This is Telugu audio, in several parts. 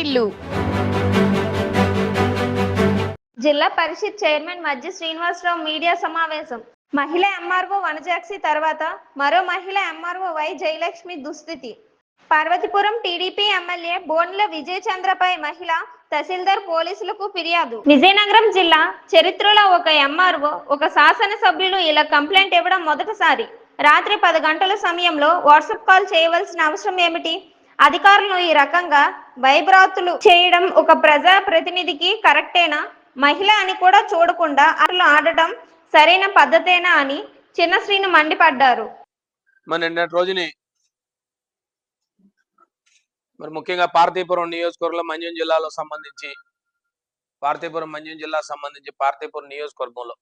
వాటిల్లు జిల్లా పరిషత్ చైర్మన్ మధ్య శ్రీనివాసరావు మీడియా సమావేశం. మహిళ ఎంఆర్ఓ వనజాక్షి తర్వాత మరో మహిళ ఎంఆర్ఓ వై జయలక్ష్మి దుస్థితి. పార్వతీపురం టీడీపీ ఎమ్మెల్యే బోన్ల విజయ్ చంద్రపై మహిళ తహసీల్దార్ పోలీసులకు ఫిర్యాదు. విజయనగరం జిల్లా చరిత్రలో ఒక ఎంఆర్ఓ ఒక శాసనసభ్యులు ఇలా కంప్లైంట్ ఇవ్వడం మొదటిసారి. రాత్రి పది గంటల సమయంలో వాట్సాప్ కాల్ చేయవలసిన అవసరం ఏమిటి? అధికారులు ఈ రకంగా భయభ్రాంతులు చేయడం ఒక ప్రజా ప్రతినిధికి కరెక్టేనా? మహిళ అని కూడా చూడకుండా అట్లా ఆడటం సరైన పద్ధతేనా అని చిన్న శ్రీను మండిపడ్డారు. మరి నిన్నటి రోజుని మరి ముఖ్యంగా పార్థీపురం నియోజకవర్గంలో మంజం జిల్లాలో సంబంధించి పార్థీపురం మంజం జిల్లా సంబంధించి పార్థీపురం నియోజకవర్గంలో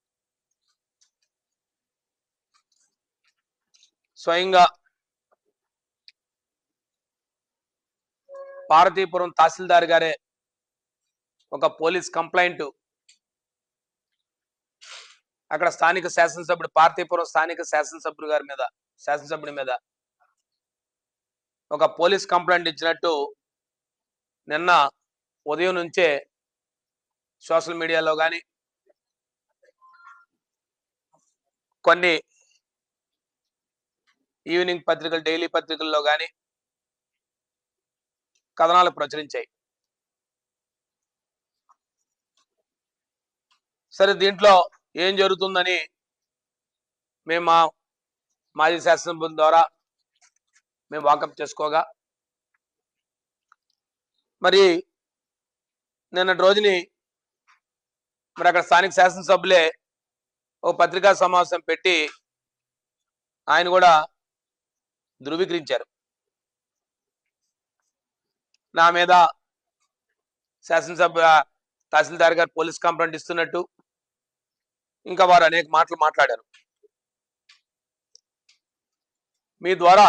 స్వయంగా పార్వతీపురం తహసీల్దార్ గారే ఒక పోలీస్ కంప్లైంట్. అక్కడ స్థానిక శాసనసభ్యుడు పార్తీపురం స్థానిక శాసనసభ్యుడు గారి మీద శాసనసభ్యుడి మీద ఒక పోలీస్ కంప్లైంట్ ఇచ్చినట్టు నిన్న ఉదయం నుంచే సోషల్ మీడియాలో కానీ కొన్ని ఈవినింగ్ పత్రికలు డైలీ పత్రికల్లో కానీ కథనాలు ప్రచురించాయి. సరే దీంట్లో ఏం జరుగుతుందని మేము మా మాజీ శాసనసభ్యుల ద్వారా మేము వాకప్ చేసుకోగా. మరి నిన్నటి రోజుని మరి అక్కడ స్థానిక శాసనసభ్యులే ఓ పత్రికా సమావేశం పెట్టి ఆయన కూడా ధృవీకరించారు. నా మీద శాసనసభ తహసీల్దార్ గారు పోలీస్ కంప్లైంట్ ఇస్తున్నట్టు ఇంకా వారు అనేక మాటలు మాట్లాడారు. మీ ద్వారా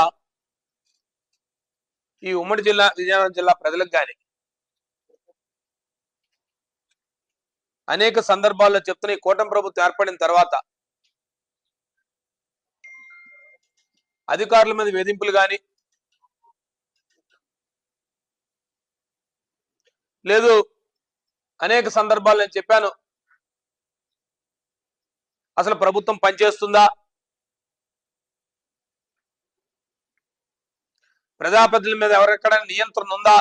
ఈ ఉమ్మడి జిల్లా విజయనగరం జిల్లా ప్రజలకు కానీ అనేక సందర్భాల్లో చెప్తున్న ఈ కూటమి ప్రభుత్వం ఏర్పడిన తర్వాత అధికారుల మీద వేధింపులు కానీ లేదు. అనేక సందర్భాలు నేను చెప్పాను. అసలు ప్రభుత్వం పనిచేస్తుందా? ప్రజాప్రతినిధుల మీద ఎవరెక్కడ నియంత్రణ ఉందా?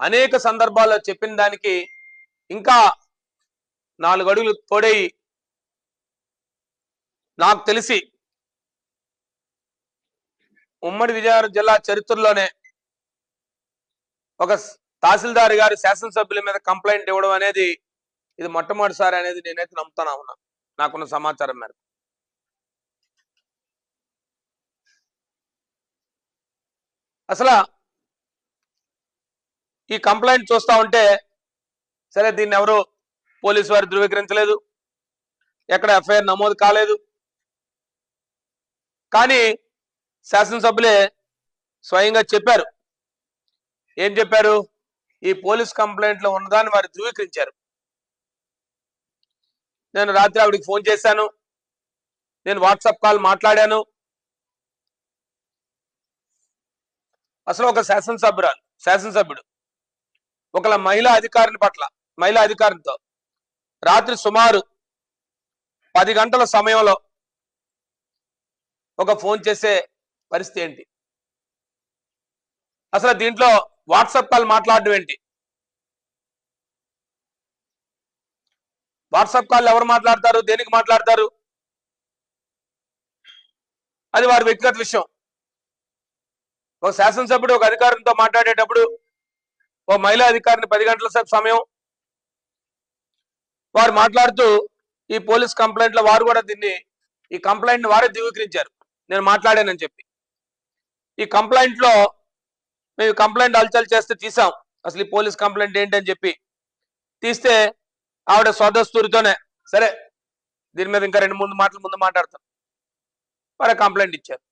అనేక సందర్భాల్లో చెప్పిన దానికి ఇంకా నాలుగు అడుగులు తోడై నాకు తెలిసి ఉమ్మడి విజయనగరం జిల్లా చరిత్రలోనే ఒక తహసీల్దార్ గారు శాసనసభ్యుల మీద కంప్లైంట్ ఇవ్వడం అనేది ఇది మొట్టమొదటిసారి అనేది నేనైతే నమ్ముతానా ఉన్నా నాకున్న సమాచారం మేరకు. అసలు ఈ కంప్లైంట్ చూస్తా ఉంటే సరే దీన్ని ఎవరు పోలీసు వారు ధృవీకరించలేదు ఎక్కడ ఎఫ్ఐఆర్ నమోదు కాలేదు. కానీ శాసనసభ్యులే స్వయంగా చెప్పారు ఏం చెప్పారు? ఈ పోలీస్ కంప్లైంట్లో ఉన్నదాన్ని వారు ధృవీకరించారు. నేను రాత్రి ఆవిడకి ఫోన్ చేశాను. నేను వాట్సాప్ కాల్ మాట్లాడాను. అసలు ఒక శాసనసభ్యురాలు శాసనసభ్యుడు. ఒకళ్ళ మహిళా అధికారిని పట్ల మహిళా అధికారితో రాత్రి సుమారు పది గంటల సమయంలో ఒక ఫోన్ చేసే పరిస్థితి ఏంటి? అసలు దీంట్లో వాట్సాప్ కాల్ మాట్లాడడం ఏంటి? వాట్సాప్ కాల్ ఎవరు మాట్లాడతారు? దేనికి మాట్లాడతారు? అది వారి వ్యక్తిగత విషయం. ఒక శాసనసభ్యుడు ఒక అధికారితో మాట్లాడేటప్పుడు ఒక మహిళా అధికారిని పది గంటల సేపు సమయం వారు మాట్లాడుతూ ఈ పోలీస్ కంప్లైంట్లో వారు కూడా దీన్ని ఈ కంప్లైంట్ వారే ధృవీకరించారు. నేను మాట్లాడానని చెప్పి. ఈ కంప్లైంట్లో మేము కంప్లైంట్ అల్చల్ చేస్తే తీసాం. అసలు ఈ పోలీస్ కంప్లైంట్ ఏంటని చెప్పి. తీస్తే ఆవిడ స్వదస్తూరితోనే సరే దీని మీద ఇంకా రెండు మూడు మాటలు ముందు మాట్లాడతాం. వారే కంప్లైంట్ ఇచ్చారు.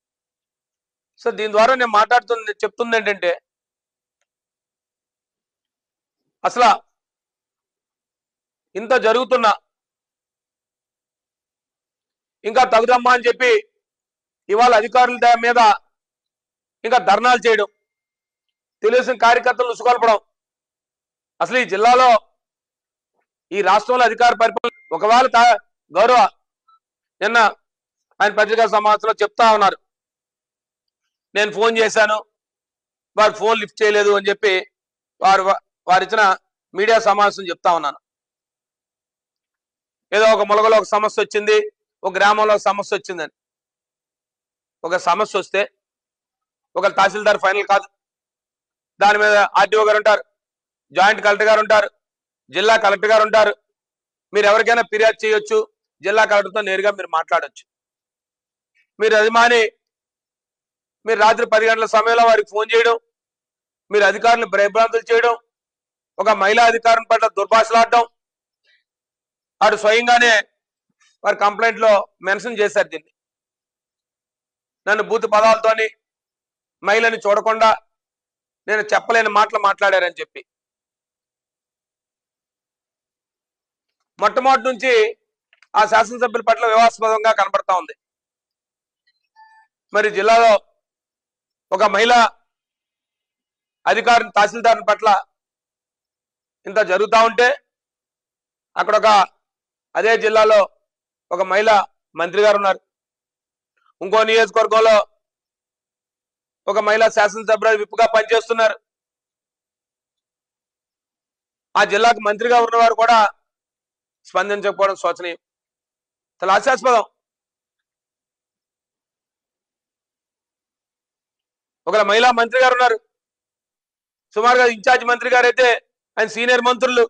సో దీని ద్వారా నేను మాట్లాడుతుంది చెప్తుంది ఏంటంటే అసలు ఇంత జరుగుతున్నా ఇంకా తగుదమ్మా అని చెప్పి ఇవాళ అధికారుల మీద ఇంకా ధర్నాలు చేయడం. తెలుగుదేశం కార్యకర్తలు ఉసుకొల్పడం అసలు ఈ జిల్లాలో ఈ రాష్ట్రంలో అధికార పరిపాలన ఒకవేళ గౌరవ నిన్న ఆయన పత్రికా సమావేశంలో చెప్తా ఉన్నారు. నేను ఫోన్ చేశాను. వారు ఫోన్ లిఫ్ట్ చేయలేదు అని చెప్పి వారు వారు ఇచ్చిన మీడియా సమావేశం చెప్తా ఉన్నాను. ఏదో ఒక ములగలో ఒక సమస్య వచ్చింది ఒక గ్రామంలో ఒక సమస్య వచ్చిందని. ఒక సమస్య వస్తే ఒక తహసీల్దార్ ఫైనల్ కాదు దాని మీద ఆర్టీఓ గారు ఉంటారు జాయింట్ కలెక్టర్ గారు ఉంటారు జిల్లా కలెక్టర్ గారు ఉంటారు. మీరు ఎవరికైనా ఫిర్యాదు చేయొచ్చు జిల్లా కలెక్టర్తో నేరుగా మీరు మాట్లాడచ్చు. మీరు అభిమాని మీరు రాత్రి పది గంటల సమయంలో వారికి ఫోన్ చేయడం మీరు అధికారులను భయభ్రాంతులు చేయడం ఒక మహిళా అధికారం పట్ల దుర్భాషలాడడం వారు స్వయంగానే వారి కంప్లైంట్లో మెన్షన్ చేశారు దీన్ని. నన్ను బూత్ పదాలతోని మహిళని చూడకుండా నేను చెప్పలేని మాటలు మాట్లాడారని చెప్పి. మొట్టమొదటి నుంచి ఆ శాసనసభ్యుల పట్ల వివాస్పదంగా కనబడతా ఉంది. మరి జిల్లాలో ఒక మహిళ అధికారిని తహసీల్దారుని పట్ల ఇంత జరుగుతూ ఉంటే అక్కడ ఒక అదే జిల్లాలో ఒక మహిళ మంత్రి గారు ఉన్నారు. ఇంకో నియోజకవర్గంలో ఒక మహిళా శాసనసభ్యులు విప్పుగా పనిచేస్తున్నారు. ఆ జిల్లాకు మంత్రిగా ఉన్నవారు కూడా స్పందించకపోవడం శోచనీయం. చాలా హాస్యాస్పదం. ఒకరు మహిళా మంత్రి గారు ఉన్నారు. సుమారుగా ఇన్ఛార్జ్ మంత్రి గారు అయితే ఆయన సీనియర్ మంత్రులు.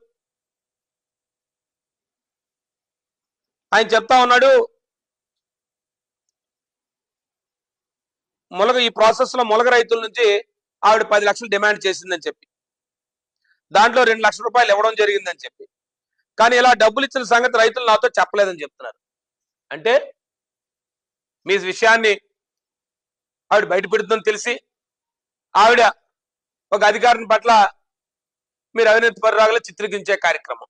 ఆయన చెప్తా ఉన్నాడు మొలగ ఈ ప్రాసెస్లో మొలగ రైతుల నుంచి ఆవిడ పది లక్షలు డిమాండ్ చేసిందని చెప్పి. దాంట్లో రెండు లక్షల రూపాయలు ఇవ్వడం జరిగిందని చెప్పి. కానీ ఇలా డబ్బులు ఇచ్చిన సంగతి రైతులు నాతో చెప్పలేదని చెప్తున్నారు. అంటే మీ విషయాన్ని ఆవిడ బయట పెడుతుందని తెలిసి ఆవిడ ఒక అధికారిని పట్ల మీరు అవినీతి పరురాగలు చిత్రీకరించే కార్యక్రమం.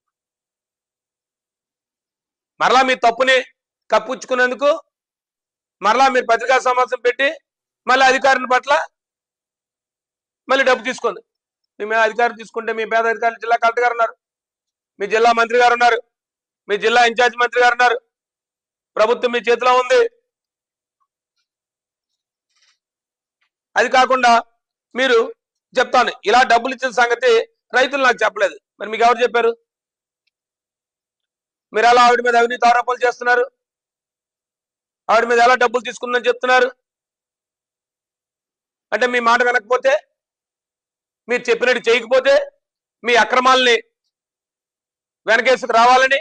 మరలా మీ తప్పుని కప్పుచ్చుకునేందుకు మరలా మీరు పత్రికా సమావేశం పెట్టి మళ్ళీ అధికారుల పట్ల మళ్ళీ డబ్బు తీసుకోండి మీ అధికారం తీసుకుంటే మీ పేద అధికారులు జిల్లా కలెక్టర్ గారు ఉన్నారు. మీ జిల్లా మంత్రి గారు ఉన్నారు. మీ జిల్లా ఇన్ఛార్జ్ మంత్రి గారు ఉన్నారు. ప్రభుత్వం మీ చేతిలో ఉంది. అది కాకుండా మీరు చెప్తాను ఇలా డబ్బులు ఇచ్చిన సంగతి రైతులు నాకు చెప్పలేదు. మరి మీకు ఎవరు చెప్పారు? మీరు ఎలా ఆవిడ మీద అవినీతి ఆరోపణలు చేస్తున్నారు? ఆవిడ మీద ఎలా డబ్బులు తీసుకుందని చెప్తున్నారు? అంటే మీ మాట వినకపోతే మీరు చెప్పినట్టు చేయకపోతే మీ అక్రమాలని వెనకేసుకు రావాలని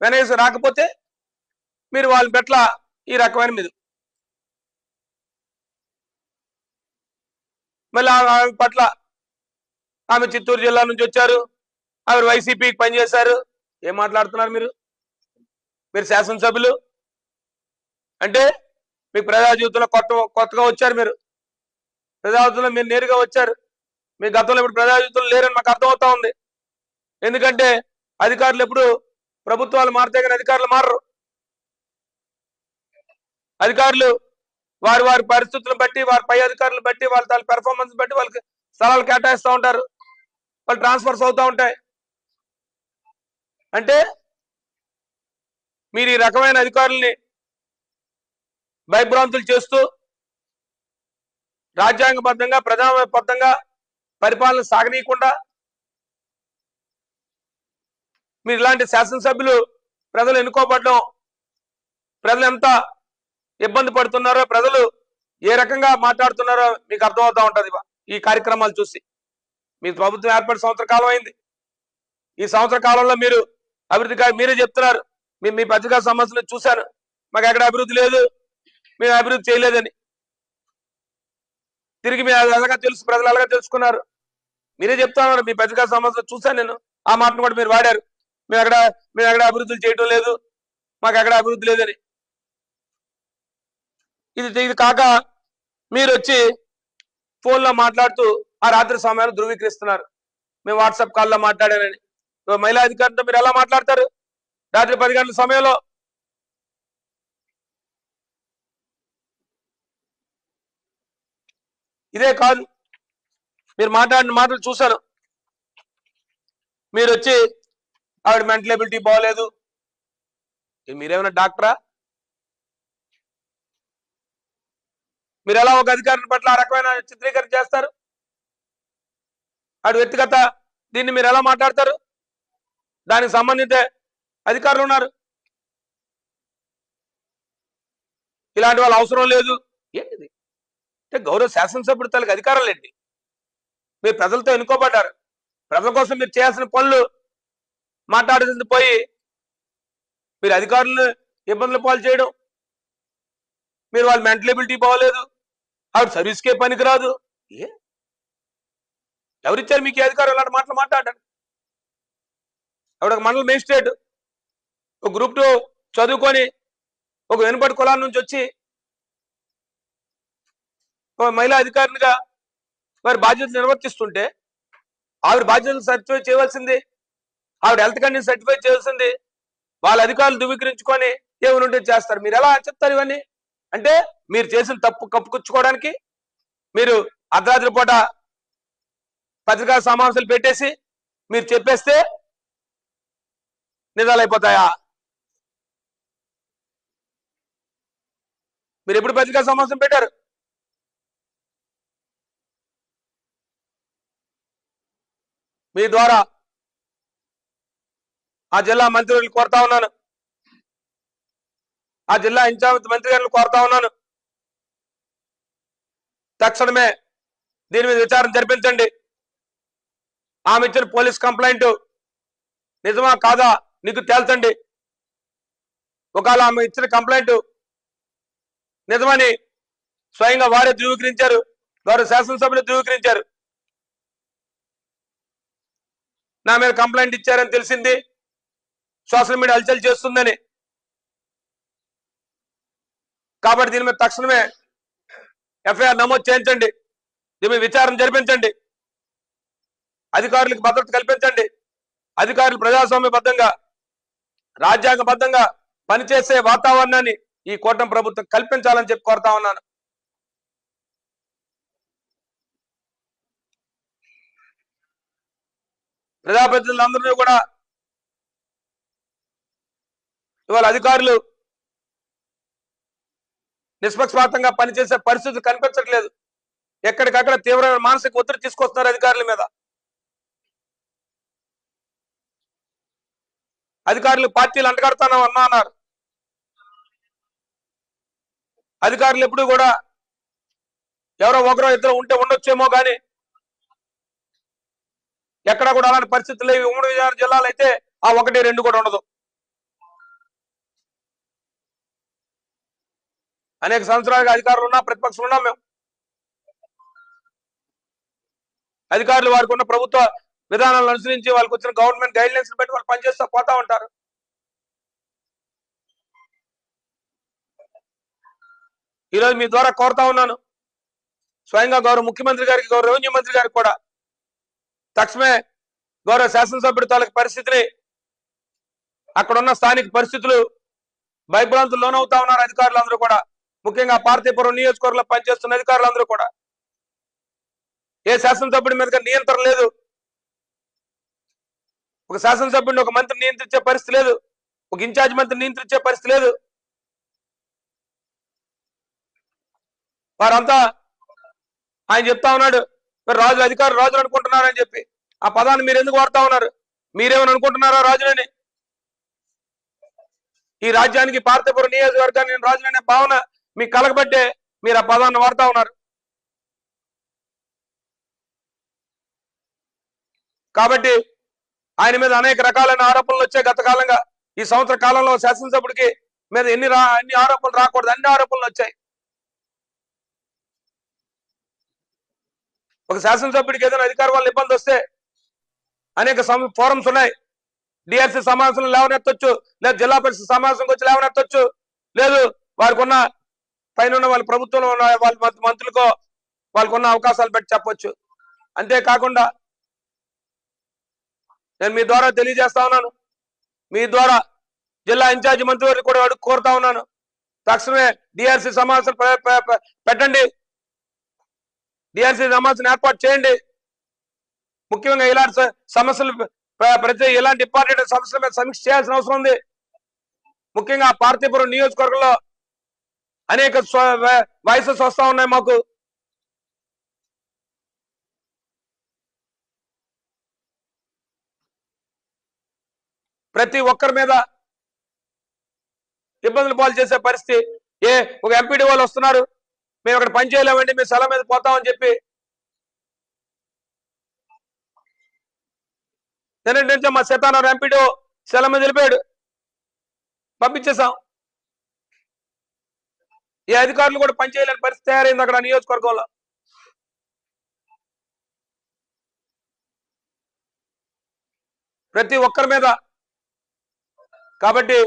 వెనకేసుకు రాకపోతే మీరు వాళ్ళ పట్ల ఈ రకమైన మీద మళ్ళీ ఆమె పట్ల ఆమె చిత్తూరు జిల్లా నుంచి వచ్చారు. ఆవిడ వైసీపీకి పనిచేశారు. ఏం మాట్లాడుతున్నారు మీరు? మీరు శాసనసభ్యులు? అంటే మీకు ప్రజా జీవితంలో కొత్త కొత్తగా వచ్చారు మీరు. ప్రజాయుద్ధంలో మీరు నేరుగా వచ్చారు. మీ గతంలో ఇప్పుడు ప్రజాయుద్ధంలో లేరని మాకు అర్థమవుతా ఉంది. ఎందుకంటే అధికారులు ఎప్పుడు ప్రభుత్వాలు మారితే కానీ అధికారులు మారరు. అధికారులు వారి వారి పరిస్థితులను బట్టి వారి పై అధికారులు బట్టి వాళ్ళ తాల పెర్ఫార్మెన్స్ బట్టి వాళ్ళకి స్థలాలు కేటాయిస్తూ ఉంటారు. వాళ్ళు ట్రాన్స్ఫర్స్ అవుతూ ఉంటాయి. అంటే మీరు ఈ రకమైన అధికారుల్ని భయభ్రాంతులు చేస్తూ రాజ్యాంగబద్ధంగా ప్రజాబద్ధంగా పరిపాలన సాగనీయకుండా మీరు ఇలాంటి శాసనసభ్యులు ప్రజలు ఎన్నుకోబడడం ప్రజలు ఎంత ఇబ్బంది పడుతున్నారో ప్రజలు ఏ రకంగా మాట్లాడుతున్నారో మీకు అర్థమవుతా ఉంటుంది. ఈ కార్యక్రమాలు చూసి మీ ప్రభుత్వం ఏర్పడి సంవత్సర కాలం అయింది. ఈ సంవత్సర కాలంలో మీరు అభివృద్ధి మీరే చెప్తున్నారు. మేము మీ పత్రికా సమస్యలు చూశాను. మాకు ఎక్కడ అభివృద్ధి లేదు. మేము అభివృద్ధి చేయలేదని. తిరిగి మీరు అలాగా తెలుసు ప్రజలు అలాగా తెలుసుకున్నారు. మీరే చెప్తున్నారు మీ పత్రికా సమస్యలు చూసాను నేను. ఆ మాటను కూడా మీరు వాడారు. మేము అక్కడ మేము అక్కడ అభివృద్ధులు చేయటం లేదు. మాకు ఎక్కడ అభివృద్ధి లేదని. ఇది ఇది కాక మీరు వచ్చి ఫోన్లో మాట్లాడుతూ ఆ రాత్రి సమయాన్ని ధృవీకరిస్తున్నారు. మేము వాట్సాప్ కాల్లో మాట్లాడానని. మహిళా అధికారితో మీరు ఎలా మాట్లాడతారు? రాత్రి పది గంటల సమయంలో ఇదే కాదు మీరు మాట్లాడిన మాటలు చూశాను. మీరు వచ్చి ఆవిడ మెంటల్ ఎబిలిటీ బాగోలేదు మీరేమైనా డాక్టరా? మీరు ఎలా ఒక అధికారిని పట్ల ఆ రకమైన చిత్రీకరణ చేస్తారు? ఆవిడ వ్యక్తిగత దీన్ని మీరు ఎలా మాట్లాడతారు? దానికి సంబంధిత అధికారులు ఉన్నారు. ఇలాంటి వాళ్ళు అవసరం లేదు. ఏంటిది? అంటే గౌరవ శాసనసభ్యుడు తనకు అధికారాలు ఏంటి మీరు ప్రజలతో ఎన్నుకోబడ్డారు. ప్రజల కోసం మీరు చేయాల్సిన పనులు మాట్లాడాల్సింది పోయి మీరు అధికారులను ఇబ్బందులు పాలు చేయడం. మీరు వాళ్ళ మెంటలబిలిటీ బాగోలేదు. ఆవిడ సర్వీస్కే పనికిరాదు. ఏ? ఎవరిచ్చారు మీకు అధికారం? ఇలాంటి మాటలు మాట్లాడండి. ఆవిడ ఒక మండల మేజిస్ట్రేట్. ఒక గ్రూప్ టూ చదువుకొని ఒక వెనుబడి కులాల నుంచి వచ్చి మహిళా అధికారినిగా వారి బాధ్యతలు నిర్వర్తిస్తుంటే ఆవిడ బాధ్యతలు సర్టిఫై చేయవలసింది. ఆవిడ హెల్త్ కండిషన్ సర్టిఫై చేయాల్సింది. వాళ్ళ అధికారులు ధృవీకరించుకొని ఏమైనా ఉంటే చేస్తారు. మీరు ఎలా చెప్తారు ఇవన్నీ? అంటే మీరు చేసిన తప్పు కప్పుకొచ్చుకోవడానికి మీరు అర్ధరాత్రి పూట పత్రికా సమావేశాలు పెట్టేసి మీరు చెప్పేస్తే నిజాలైపోతాయా మీరు ఎప్పుడు పత్రికా సమావేశం పెట్టారు? మీ ద్వారా ఆ జిల్లా మంత్రులు కోరుతా ఉన్నాను. ఆ జిల్లా ఇన్ఛార్జ్ మంత్రి గారిని కోరుతా ఉన్నాను. తక్షణమే దీని మీద విచారణ జరిపించండి. ఆమె ఇచ్చిన పోలీస్ కంప్లైంట్ నిజమా కాదా నీకు తేల్చండి. ఒకవేళ ఆమె ఇచ్చిన కంప్లైంట్ నిజమని స్వయంగా వారే ధృవీకరించారు. వారు శాసనసభ్యులు ధృవీకరించారు. నా మీద కంప్లైంట్ ఇచ్చారని తెలిసింది. సోషల్ మీడియా హల్చల్ చేస్తుందని. కాబట్టి దీని మీద తక్షణమే ఎఫ్ఐఆర్ నమోదు చేయించండి. దీని విచారణ జరిపించండి. అధికారులకు భద్రత కల్పించండి. అధికారులు ప్రజాస్వామ్యబద్ధంగా రాజ్యాంగబద్ధంగా పనిచేసే వాతావరణాన్ని ఈ కూటమి ప్రభుత్వం కల్పించాలని చెప్పి కోరుతా ఉన్నాను. ప్రజాప్రతినిధులందరినీ కూడా ఇవాళ అధికారులు నిష్పక్షపాతంగా పనిచేసే పరిస్థితులు కనిపించట్లేదు. ఎక్కడికక్కడ తీవ్రమైన మానసిక ఒత్తిడి తీసుకొస్తున్నారు అధికారుల మీద. అధికారులు పార్టీలు అంటగడతాను అన్నా అన్నారు. అధికారులు ఎప్పుడు కూడా ఎవరో ఒకరో ఇద్దరు ఉంటే ఉండొచ్చేమో కానీ ఎక్కడ కూడా అలాంటి పరిస్థితులు లేవు. ఉమ్మడి విజయనగరం జిల్లాలో అయితే ఆ ఒకటి రెండు కూడా ఉండదు. అనేక సంవత్సరాలుగా అధికారులు ఉన్నా ప్రతిపక్షం ఉన్నాం మేము. అధికారులు వారికి ఉన్న ప్రభుత్వ విధానాలను అనుసరించి వాళ్ళకి వచ్చిన గవర్నమెంట్ గైడ్ లైన్స్ బట్టి వాళ్ళు పనిచేస్తూ పోతా ఉంటారు. ఈరోజు మీ ద్వారా కోరుతా ఉన్నాను. స్వయంగా గౌరవ ముఖ్యమంత్రి గారికి గౌరవ రెవెన్యూ మంత్రి గారికి కూడా తక్షణమే గౌరవ శాసనసభ్యుడి తాలూకు పరిస్థితిని అక్కడ ఉన్న స్థానిక పరిస్థితులు భయభ్రాంతులు లోనవుతా ఉన్నారు అధికారులందరూ కూడా. ముఖ్యంగా పార్తీపురం నియోజకవర్గంలో పనిచేస్తున్న అధికారులందరూ కూడా. ఏ శాసనసభ్యుడి మీద నియంత్రణ లేదు. ఒక శాసనసభ్యుడిని ఒక మంత్రి నియంత్రించే పరిస్థితి లేదు. ఒక ఇన్ఛార్జ్ మంత్రి నియంత్రించే పరిస్థితి లేదు. వారంతా ఆయన చెప్తా ఉన్నాడు మరి రాజు అధికారులు రాజులు అనుకుంటున్నారని చెప్పి ఆ పదాన్ని మీరు ఎందుకు వాడుతా ఉన్నారు? మీరేమని అనుకుంటున్నారా రాజులని? ఈ రాజ్యానికి పార్థపురం నియోజకవర్గాన్ని నేను రాజులనే భావన మీకు కలగబట్టే మీరు ఆ పదాన్ని వాడుతా ఉన్నారు. కాబట్టి ఆయన మీద అనేక రకాలైన ఆరోపణలు వచ్చాయి గత కాలంగా. ఈ సంవత్సర కాలంలో శాసనసభ్యుడికి మీద ఎన్ని రా అన్ని ఆరోపణలు రాకూడదు అన్ని ఆరోపణలు వచ్చాయి. ఒక శాసనసభ్యుడికి ఏదైనా అధికార వల్ల ఇబ్బంది వస్తే అనేక ఫోరమ్స్ ఉన్నాయి. డిఆర్సీ సమావేశంలో లేవనెత్తొచ్చు. లేదు జిల్లా పరిషత్ సమావేశంకి వచ్చి లేవనెత్తొచ్చు. లేదు వారికి ఉన్న పైన ఉన్న వాళ్ళ ప్రభుత్వంలో ఉన్న వాళ్ళ మంత్రులకో వాళ్ళకు ఉన్న అవకాశాలు పెట్టి చెప్పొచ్చు. అంతేకాకుండా నేను మీ ద్వారా తెలియజేస్తా ఉన్నాను. మీ ద్వారా జిల్లా ఇన్ఛార్జి వారికి కూడా అడుగు కోరుతా ఉన్నాను. తక్షణమే డిఆర్సీ సమావేశం పెట్టండి. డిఆర్సీ సమావేశం ఏర్పాటు చేయండి. ముఖ్యంగా ఇలాంటి సమస్యలు ప్రతి ఇలాంటి ఇంపార్టెంట్ సమస్యల మీద సమీక్ష చేయాల్సిన అవసరం ఉంది. ముఖ్యంగా పార్తీపురం నియోజకవర్గంలో అనేక వయసెస్ వస్తా ఉన్నాయి మాకు. ప్రతి ఒక్కరి మీద ఇబ్బందులు పాలు చేసే పరిస్థితి ఏ ఒక ఎంపీడీ వాళ్ళు వస్తున్నారు. మేము అక్కడ పని చేయలేమండి మేము స్థలం మీద పోతామని చెప్పి. నిన్నటి నుంచి మా శతానం ఎంపీడో స్థలం మీద వెళ్ళిపోయాడు. పంపించేశాం. ఈ అధికారులు కూడా పని చేయలేని పరిస్థితి తయారైంది అక్కడ నియోజకవర్గంలో. ప్రతి ఒక్కరి మీద. కాబట్టి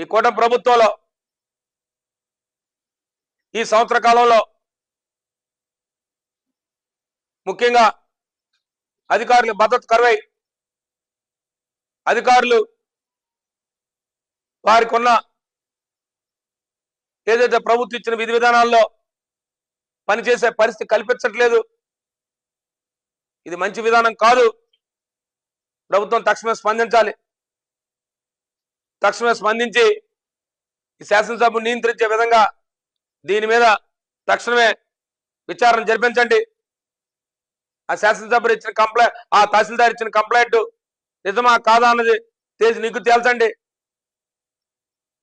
ఈ కూటమి ప్రభుత్వంలో ఈ సంవత్సర కాలంలో ముఖ్యంగా అధికారులు భద్రత కరువై అధికారులు వారికి ఉన్న ఏదైతే ప్రభుత్వం ఇచ్చిన విధి విధానాల్లో పనిచేసే పరిస్థితి కల్పించట్లేదు. ఇది మంచి విధానం కాదు. ప్రభుత్వం తక్షణమే స్పందించాలి. తక్షణమే స్పందించి ఈ శాసనసభను నియంత్రించే విధంగా దీని మీద తక్షణమే విచారణ జరిపించండి. ఆ శాసనసభ ఇచ్చిన కంప్లైంట్ ఆ తహసీల్దార్ ఇచ్చిన కంప్లైంట్ నిజమా కాదా అన్నది తేల్చి నీకు తేల్చండి.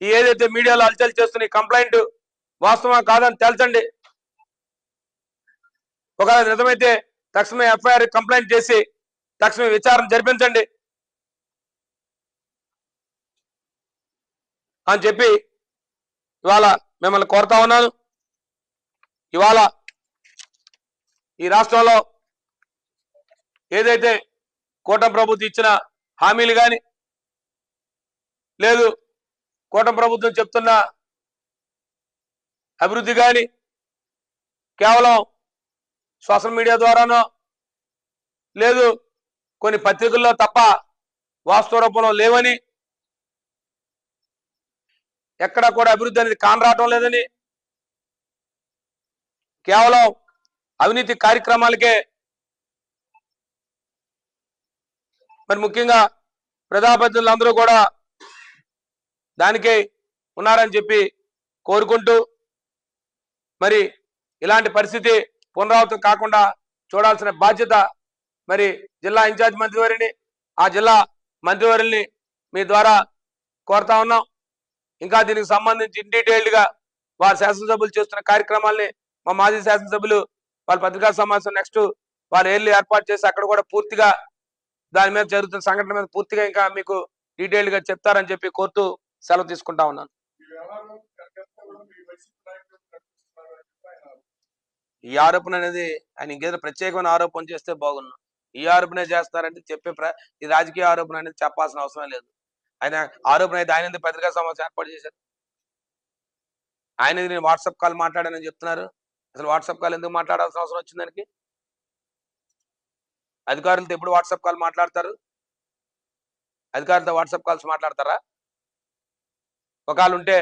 ఏదైతే మీడియాలో అలచల్ చేస్తున్న ఈ కంప్లైంట్ వాస్తవమా కాదని తేల్చండి. ఒకవేళ నిజమైతే తక్షణమే ఎఫ్ఐఆర్ కంప్లైంట్ చేసి తక్షణమే విచారణ జరిపించండి. అని చెప్పి ఇవాళ మిమ్మల్ని కోరుతా ఉన్నాను. ఇవాళ ఈ రాష్ట్రంలో ఏదైతే కూటమి ప్రభుత్వం ఇచ్చిన హామీలు కానీ లేదు కూటమి ప్రభుత్వం చెప్తున్న అభివృద్ధి కానీ కేవలం సోషల్ మీడియా ద్వారానో లేదు కొన్ని పత్రికల్లో తప్ప వాస్తవ రూపంలో లేవని ఎక్కడ కూడా అభివృద్ధి అనేది కానరావటం లేదని. కేవలం అవినీతి కార్యక్రమాలకే మరి ముఖ్యంగా ప్రజాప్రతినిధులు అందరూ కూడా దానికే ఉన్నారని చెప్పి కోరుకుంటూ మరి ఇలాంటి పరిస్థితి పునరావృతం కాకుండా చూడాల్సిన బాధ్యత మరి జిల్లా ఇన్ఛార్జ్ మంత్రివారిని ఆ జిల్లా మంత్రివారిని మీ ద్వారా కోరుతా ఉన్నాం. ఇంకా దీనికి సంబంధించి డీటెయిల్డ్గా వారి శాసనసభ్యులు చేస్తున్న కార్యక్రమాల్ని మా మాజీ శాసనసభ్యులు వాళ్ళ పత్రికా సమావేశం నెక్స్ట్ వాళ్ళు ఏళ్ళు ఏర్పాటు చేసి అక్కడ కూడా పూర్తిగా దాని మీద జరుగుతున్న సంఘటన మీద పూర్తిగా ఇంకా మీకు డీటెయిల్గా చెప్తారని చెప్పి కోరుతూ సెలవు తీసుకుంటా ఉన్నాను. ఈ ఆరోపణ అనేది ఆయన ఇంకేదో ప్రత్యేకమైన ఆరోపణ చేస్తే బాగున్నాం ఈ ఆరోపణ చేస్తారంటే చెప్పే ఈ రాజకీయ ఆరోపణ అనేది చెప్పాల్సిన అవసరం లేదు. ఆయన ఆరోపణ అయితే ఆయన పత్రికా సమావేశం ఏర్పాటు చేశారు? ఆయన నేను వాట్సాప్ కాల్ మాట్లాడానని చెప్తున్నారు. అసలు వాట్సాప్ కాల్ ఎందుకు మాట్లాడాల్సిన అవసరం వచ్చింది దానికి? అధికారులతో ఎప్పుడు వాట్సాప్ కాల్ మాట్లాడతారు? అధికారులతో వాట్సాప్ కాల్స్ మాట్లాడతారా? ఒకవేళ ఉంటే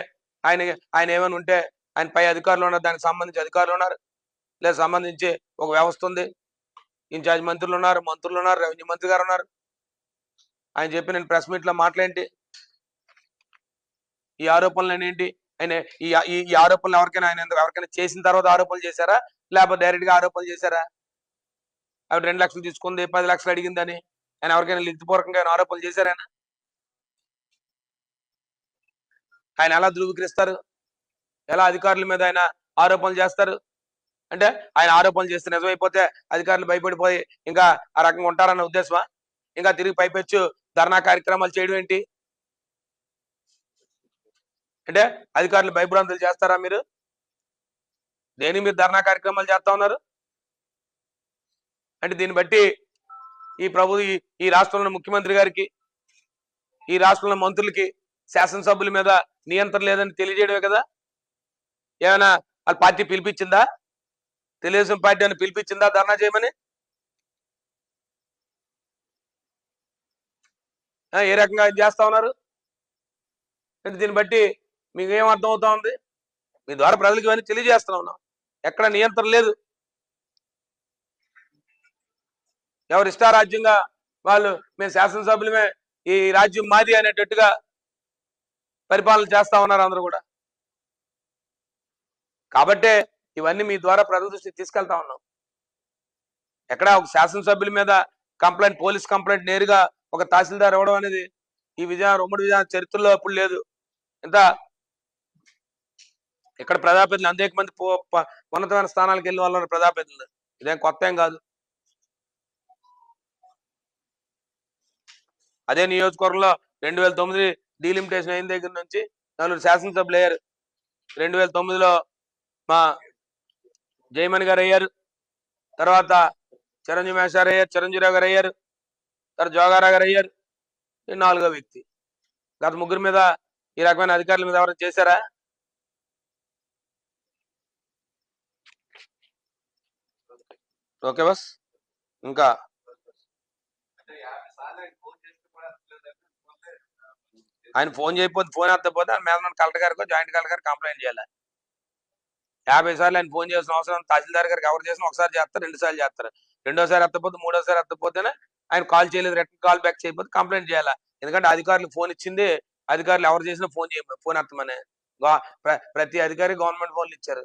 ఆయన ఆయన ఏమైనా ఉంటే ఆయన పై అధికారులు ఉన్నారు దానికి సంబంధించి అధికారులు ఉన్నారు లేదా సంబంధించి ఒక వ్యవస్థ ఉంది. ఇన్ఛార్జ్ మంత్రులు ఉన్నారు మంత్రులు ఉన్నారు రెవెన్యూ మంత్రి గారు ఉన్నారు. ఆయన చెప్పి నేను ప్రెస్ మీట్లో మాట్లాడేంటి. ఈ ఆరోపణలు ఏంటి? ఆయన ఈ ఈ- ఆరోపణలు ఎవరికైనా ఆయన ఎవరికైనా చేసిన తర్వాత ఆరోపణలు చేశారా? లేకపోతే డైరెక్ట్గా ఆరోపణలు చేశారా? ఆవిడ రెండు లక్షలు తీసుకుంది పది లక్షలు అడిగిందని. ఆయన ఎవరికైనా లిఖితపూర్వకంగా ఆయన ఆరోపణలు చేశారా ఆయన? ఆయన ఎలా ధృవీకరిస్తారు? ఎలా అధికారుల మీద ఆయన ఆరోపణలు చేస్తారు? అంటే ఆయన ఆరోపణలు చేస్తే నిజమైపోతే అధికారులు భయపడిపోయి ఇంకా ఆ రకంగా ఉంటారన్న ఉద్దేశమా? ఇంకా తిరిగి పైపెచ్చు ధర్నా కార్యక్రమాలు చేయడం ఏంటి? అంటే అధికారులు భయభ్రాంతులు చేస్తారా మీరు? దేని మీరు ధర్నా కార్యక్రమాలు చేస్తా ఉన్నారు? అంటే దీన్ని బట్టి ఈ ప్రభు ఈ- ఈ రాష్ట్రంలో ముఖ్యమంత్రి గారికి ఈ రాష్ట్రంలో మంత్రులకి శాసనసభ్యుల మీద నియంత్రణ లేదని తెలియజేయడమే కదా? ఏమైనా వాళ్ళ పార్టీ పిలిపించిందా? తెలుగుదేశం పార్టీ అని పిలిపించిందా ధర్నా చేయమని? ఏ రకంగా చేస్తా ఉన్నారు? దీన్ని బట్టి మీకు ఏం అర్థం అవుతా ఉంది? మీ ద్వారా ప్రజలకు ఇవన్నీ తెలియజేస్తా ఉన్నాం. ఎక్కడ నియంత్రణ లేదు. ఎవరు ఇష్టారాజ్యంగా వాళ్ళు మేము శాసనసభ్యులమే ఈ రాజ్యం మాది అనేటట్టుగా పరిపాలన చేస్తా ఉన్నారు అందరూ కూడా. కాబట్టే ఇవన్నీ మీ ద్వారా ప్రజల దృష్టికి తీసుకెళ్తా ఉన్నాం. ఎక్కడ ఒక శాసనసభ్యుల మీద కంప్లైంట్ పోలీస్ కంప్లైంట్ నేరుగా ఒక తహసీల్దార్ ఇవ్వడం అనేది ఈ విజయం ఉమ్మడి విజయ చరిత్రలో అప్పుడు లేదు. ఇంత ఇక్కడ ప్రజాప్రతినిధులు అనేక మంది ఉన్నతమైన స్థానాలకు వెళ్ళిన వాళ్ళు ఉన్నారు ప్రజాప్రతినిధులు. ఇదేం కొత్త ఏం కాదు. అదే నియోజకవర్గంలో రెండు వేల తొమ్మిది డీలిమిటేషన్ అయిన దగ్గర నుంచి నలుగురు శాసనసభ్యులు అయ్యారు. రెండు వేల తొమ్మిదిలో మా జయమణి గారు అయ్యారు. తర్వాత చిరంజీవి మేషారు అయ్యారు చిరంజీవిరావు గారు అయ్యారు. తర్వాత జోగారావు గారు అయ్యారు. నాలుగో వ్యక్తి. గత ముగ్గురు మీద ఈ రకమైన అధికారుల మీద ఎవరైనా చేశారా? ఓకే బస్. ఇంకా? ఆయన ఫోన్ చేయకపోతే ఫోన్ ఎత్తకపోతే ఆయన మీద కలెక్టర్ గారికో జాయింట్ కలెక్టర్ గారికి కంప్లైంట్ చేయాలి. యాభై సార్లు ఆయన ఫోన్ చేసిన అవసరం తహసీల్దార్ గారికి ఎవరు చేసినా ఒకసారి చేస్తారు రెండు సార్లు చేస్తారు. రెండోసారి ఎత్తపోతే మూడోసారి ఎత్తపోతేనే ఆయన కాల్ చేయలేదు రిటర్న్ కాల్ బ్యాక్ చేయకపోతే కంప్లైంట్ చేయాలి? ఎందుకంటే అధికారులు ఫోన్ ఇచ్చింది అధికారులు ఎవరు చేసినా ఫోన్ చేయ ఫోన్ ఎత్తమని. ప్రతి అధికారి గవర్నమెంట్ ఫోన్లు ఇచ్చారు.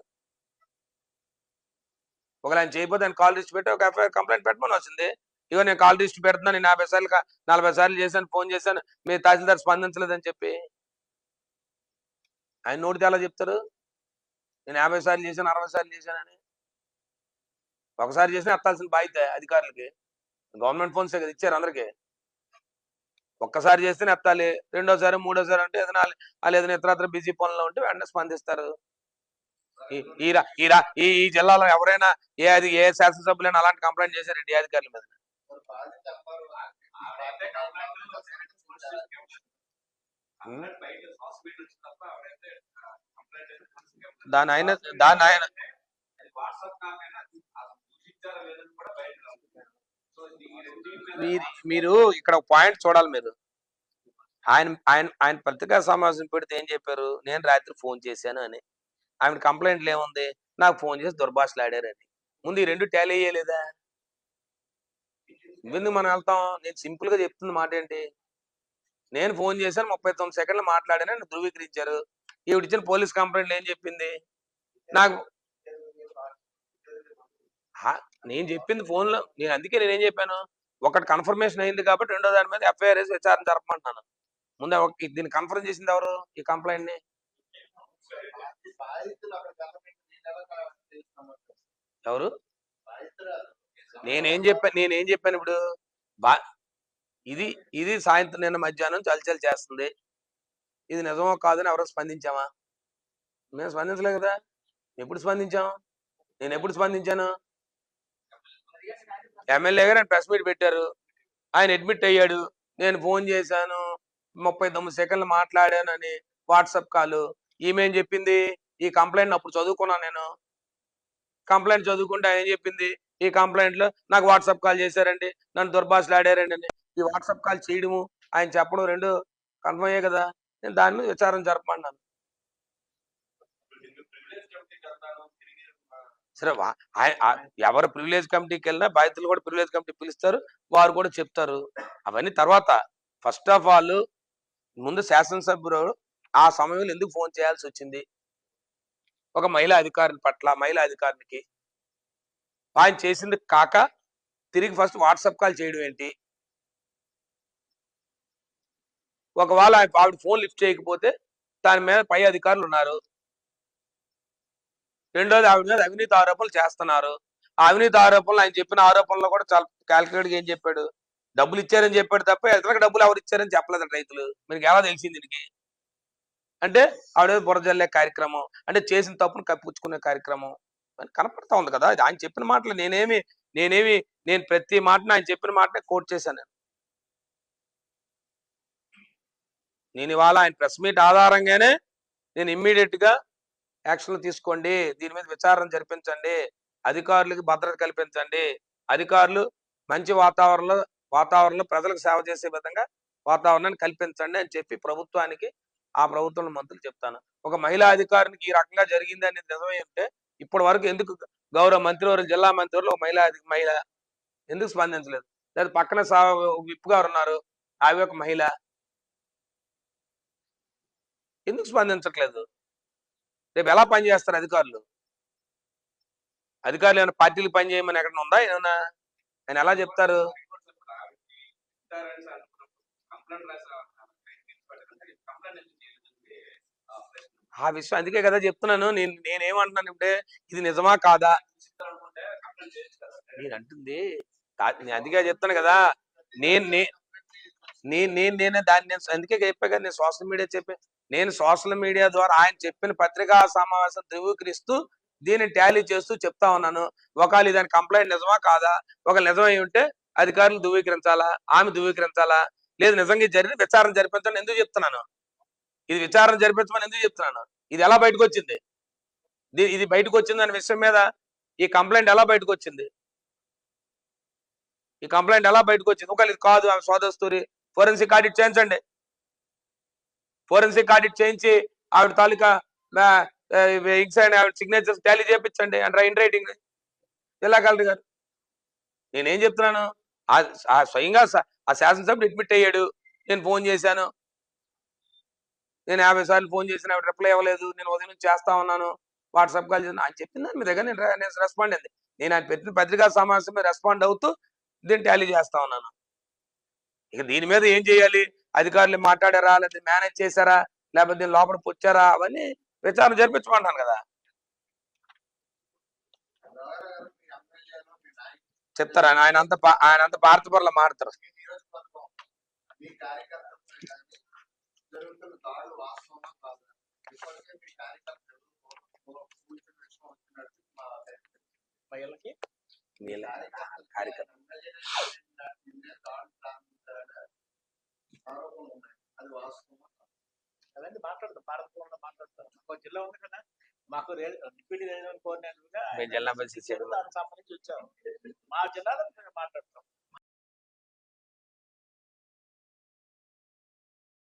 ఒకవేళ ఆయన చేయకపోతే ఆయన కాల్ లిస్ట్ పెట్టి ఒక ఎఫ్ఐఆర్ కంప్లైంట్ పెట్టమని వచ్చింది. ఇగో నేను కాల్ లిస్ట్ పెడుతున్నాను నేను యాభై సార్లు నలభై సార్లు చేశాను ఫోన్ చేశాను మీ తహసీల్దార్ స్పందించలేదని చెప్పి. ఆయన నోటితే ఎలా చెప్తారు? నేను యాభై సార్లు చేశాను అరవై సార్లు చేశానని. ఒకసారి చేసినా ఎత్తాల్సిన బాధ్యత అధికారులకి. గవర్నమెంట్ ఫోన్స్ కదా ఇచ్చారు అందరికి. ఒక్కసారి చేస్తేనే ఎత్తాలి రెండోసారి మూడోసారి అంటే ఏదైనా వాళ్ళ- ఏదైనా ఇతరత్ర బిజీ పనుల్లో ఉంటే వెంటనే స్పందిస్తారు. ఈ- ఈ జిల్లాలో ఎవరైనా ఏ అది ఏ శాసనసభ్యులైనా అలాంటి కంప్లైంట్ చేశారు ఈ అధికారుల మీద? దాని ఆయన దాని ఆయన మీరు మీరు ఇక్కడ పాయింట్ చూడాలి మీరు. ఆయన ఆయన ఆయన పత్రికా సమావేశం పెడితే ఏం చెప్పారు? నేను రాత్రి ఫోన్ చేశాను అని. ఆమె కంప్లైంట్లు ఏముంది? నాకు ఫోన్ చేసి దుర్భాషలు ఆడారని ముందు ఈ రెండు టాలీ అయ్యలేదా? ఎందుకు మనం వెళ్తాం? నేను సింపుల్గా చెప్తుంది మాట ఏంటి? నేను ఫోన్ చేశాను ముప్పై తొమ్మిది సెకండ్లు మాట్లాడానని ధృవీకరించారు. ఈవిడిచ్చిన పోలీస్ కంప్లైంట్ ఏం చెప్పింది? నాకు నేను చెప్పింది ఫోన్లో నేను అందుకే నేనేం చెప్పాను? ఒకటి కన్ఫర్మేషన్ అయింది కాబట్టి రెండో దాని మీద ఎఫ్ఐఆర్ వేసి విచారణ జరపమంటున్నాను. ముందు ఒక- దీన్ని కన్ఫర్మ్ చేసింది ఎవరు? ఈ కంప్లైంట్ని? ఎవరు? నేనేం చెప్పాను నేనేం చెప్పాను ఇప్పుడు? బా ఇది ఇది సాయంత్రం నిన్న మధ్యాహ్నం చలిచలి చేస్తుంది. ఇది నిజమో కాదని ఎవరో స్పందించామా? మేము స్పందించలేదు కదా? ఎప్పుడు స్పందించాం? నేను ఎప్పుడు స్పందించాను? ఎమ్మెల్యే గారు ప్రెస్ మీట్ పెట్టారు. ఆయన అడ్మిట్ అయ్యాడు. నేను ఫోన్ చేశాను. ముప్పై తొమ్మిది సెకండ్లు మాట్లాడానని వాట్సాప్ కాల్. ఈమె చెప్పింది? ఈ కంప్లైంట్ అప్పుడు చదువుకున్నాను నేను. కంప్లైంట్ చదువుకుంటే ఆయన ఏం చెప్పింది? ఈ కంప్లైంట్లో నాకు వాట్సాప్ కాల్ చేశారండి. నన్ను దుర్భాషలు ఆడారండి అని. ఈ వాట్సాప్ కాల్ చేయడము ఆయన చెప్పడం రెండు కన్ఫర్మ్ అయ్యే కదా. నేను దాని మీద విచారం జరపమన్నాను. సరే ఎవరు ప్రివిలేజ్ కమిటీకి వెళ్ళినా బాధితులు కూడా ప్రివిలేజ్ కమిటీ పిలుస్తారు వారు కూడా చెప్తారు. అవన్నీ తర్వాత ఫస్ట్ ఆఫ్ ఆల్ ముందు శాసనసభ్యుడు ఆ సమయంలో ఎందుకు ఫోన్ చేయాల్సి వచ్చింది? ఒక మహిళా అధికారిని పట్ల మహిళా అధికారికి ఆయన చేసింది కాక తిరిగి ఫస్ట్ వాట్సాప్ కాల్ చేయడం ఏంటి? ఒకవేళ ఆవిడ ఫోన్ లిఫ్ట్ చేయకపోతే దాని మీద పై అధికారులు ఉన్నారు. రెండోది ఆవిడ మీద అవినీతి ఆరోపణలు చేస్తున్నారు. ఆ అవినీతి ఆరోపణలు ఆయన చెప్పిన ఆరోపణలు కూడా చాలా క్యాల్కులేట్ ఏం చెప్పాడు? డబ్బులు ఇచ్చారని చెప్పాడు తప్ప ఇతరులకు డబ్బులు ఎవరు ఇచ్చారని చెప్పలేదు రైతులు. మీకు ఎలా తెలిసింది దీనికి? అంటే ఆవిడ బురజల్లే కార్యక్రమం అంటే చేసిన తప్పును కప్పించుకునే కార్యక్రమం అని కనపడతా ఉంది కదా. ఆయన చెప్పిన మాటలు నేనేమి నేనేమి నేను ప్రతి మాటను ఆయన చెప్పిన మాటనే కోట్ చేశాను నేను. నేను ఇవాళ ఆయన ప్రెస్ మీట్ ఆధారంగానే నేను ఇమ్మీడియట్గా యాక్షన్లు యాక్షన్ తీసుకోండి. దీని మీద విచారణ జరిపించండి. అధికారులకు భద్రత కల్పించండి. అధికారులు మంచి వాతావరణంలో వాతావరణంలో ప్రజలకు సేవ చేసే విధంగా వాతావరణాన్ని కల్పించండి అని చెప్పి ప్రభుత్వానికి ఆ ప్రభుత్వం మంత్రులు చెప్తాను. ఒక మహిళా అధికారికి ఈ రకంగా జరిగింది అనేది నిజమే ఉంటే ఇప్పటి వరకు ఎందుకు గౌరవ మంత్రివర్గం జిల్లా మంత్రివర్యులు ఒక మహిళా మహిళ ఎందుకు స్పందించలేదు? లేదా పక్కన విప్పు గారు ఉన్నారు. ఆవి ఒక మహిళ. ఎందుకు స్పందించట్లేదు? రేపు ఎలా పనిచేస్తారు అధికారులు? అధికారులు ఏమైనా పార్టీలు పని చేయమని ఎక్కడ ఉందా? ఏమైనా? ఆయన ఎలా చెప్తారు? ఆ విషయం అందుకే కదా చెప్తున్నాను. నేను నేనేమంటున్నాను ఇప్పుడే ఇది నిజమా కాదా? నేను అంటుంది. నేను అందుకే చెప్తాను కదా. నేను నే- నేను నేను నేనే దాన్ని నేను అందుకే చెప్పా నేను సోషల్ మీడియా చెప్పే నేను సోషల్ మీడియా ద్వారా ఆయన చెప్పిన పత్రికా సమావేశం ధృవీకరిస్తూ దీన్ని టాలీ చేస్తూ చెప్తా ఉన్నాను. ఒకవేళ దాని కంప్లైంట్ నిజమా కాదా? ఒక నిజమై ఉంటే అధికారులు ధృవీకరించాలా? ఆమె ధృవీకరించాలా? లేదు నిజంగా జరిగిన జరిగి విచారణ జరిపించాలని ఎందుకు చెప్తున్నాను? ఇది విచారణ జరిపించమని ఎందుకు చెప్తున్నాను? ఇది ఎలా బయటకు వచ్చింది ఇది ఇది బయటకు వచ్చింది అనే విషయం మీద ఈ కంప్లైంట్ ఎలా బయటకు వచ్చింది ఈ కంప్లైంట్ ఎలా బయటకు వచ్చింది ఒకవేళ ఇది కాదు ఆమె సోదస్తూరి ఫోరెన్సిక్ ఆడిట్ చేయించండి. ఫోరెన్సిక్ ఆడిట్ చేయించి ఆవిడ తాలూకా ఇంక్స్ అండ్ ఆవిడ సిగ్నేచర్స్ టాలీ చేయించండి అండ్ ఇన్ రైటింగ్. జిల్లా కలెక్టర్ గారు? నేనేం చెప్తున్నాను? ఆ- స్వయంగా ఆ శాసనసభ్యుడు అడ్మిట్ అయ్యాడు. నేను ఫోన్ చేశాను. నేను యాభై సార్లు ఫోన్ చేసిన ఆవిడ రిప్లై ఇవ్వలేదు. నేను ఉదయం నుంచి చేస్తా ఉన్నాను. వాట్సాప్ కాల్ చేసిన ఆయన చెప్పింది దాని మీ దగ్గర నేను నేను రెస్పాండ్ అయింది. నేను ఆయన పెట్టిన పత్రికా సమావేశం రెస్పాండ్ అవుతూ దీన్ని టాలీ చేస్తా ఉన్నాను. ఇక దీని మీద ఏం చేయాలి? అధికారులు మాట్లాడారా? లేదా మేనేజ్ చేశారా? లేకపోతే దీని లోపల పుచ్చారా? అవన్నీ విచారణ జరిపించమంటాను కదా. చెప్తారా? ఆయన అంత ఆయన అంత భారత పరుల మారుతారు. కార్యకర్త. ఆరోపణలు ఉన్నాయి అది వాస్తవమా అవన్నీ మాట్లాడతాం భారతదేశంలో మాట్లాడతాం ఒక జిల్లా ఉంది కదా మాకు డిప్యూటీ రీజనల్ కోఆర్డినేటర్గా జిల్లా సంబంధించి వచ్చాము. మా జిల్లాలో